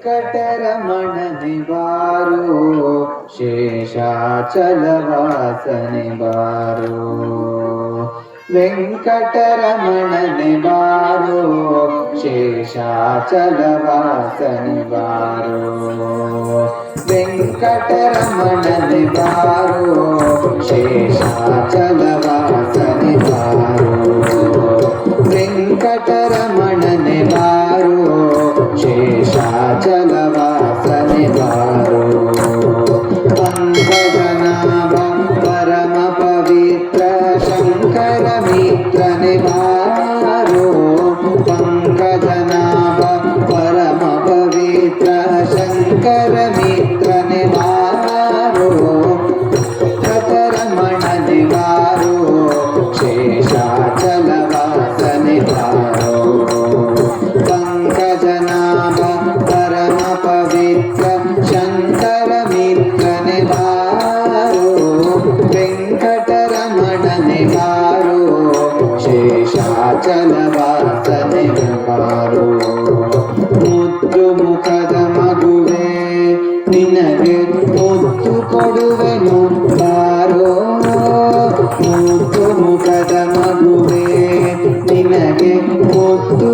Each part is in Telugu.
వెంకటరమణ నివారు శేషాచలవాసని వారు వెంకటరమణ నివారు శేషాచలవాసని వారు వెంకటరమణ నివారు శేషాచలవాసని వారు Okay. ಚಲವಾ ಸದೆವು ಮಾರು ಮುದ್ದು ಮುಖದ ಮಗುವೆ ನಿನಗೆ ಮುದ್ದು ಕೊಡುವೆನು ಬಾರೋ ಮುದ್ದು ಮುಖದ ಮಗುವೆ ನಿನಗೆ ಮುದ್ದು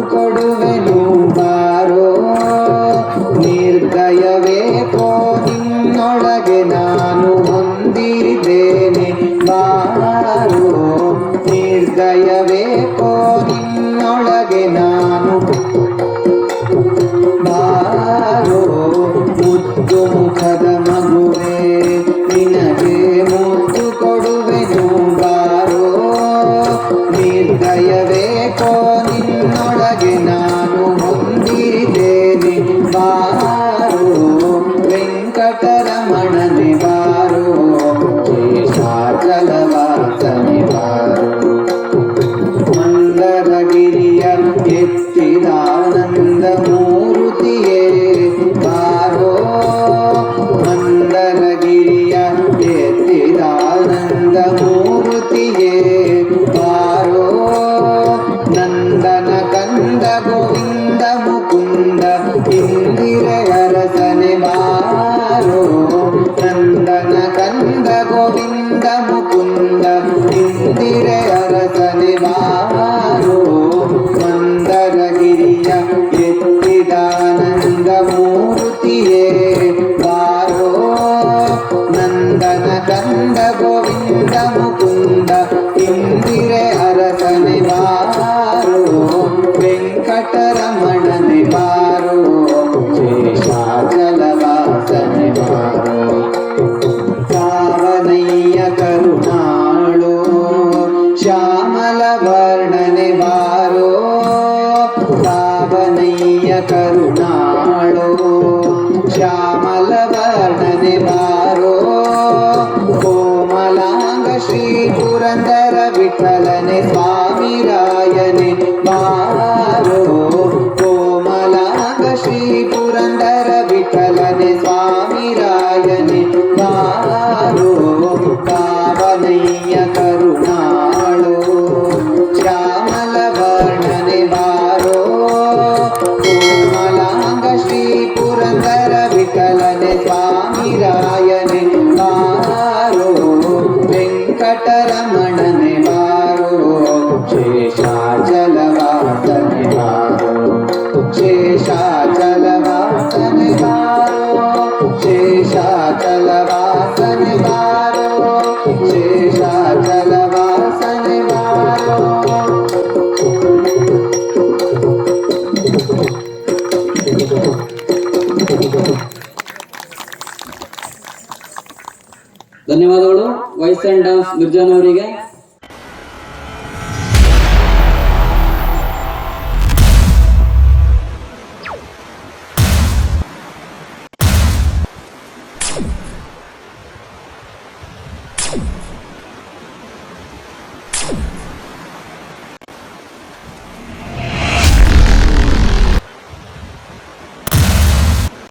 ದಯವೇಕೋ ನಿನ್ನೊಳಗೆ ನಾನು ಹೊಂದಿದ್ದೇನೆ ಬಾರು ವೆಂಕಟ ముకుంద சுரண்டர விட்ட ಧನ್ಯವಾದಗಳು ವೈಸ್ ಅಂಡ್ ಡಾನ್ಸ್ ಮಿರ್ಜಾನವರಿಗೆ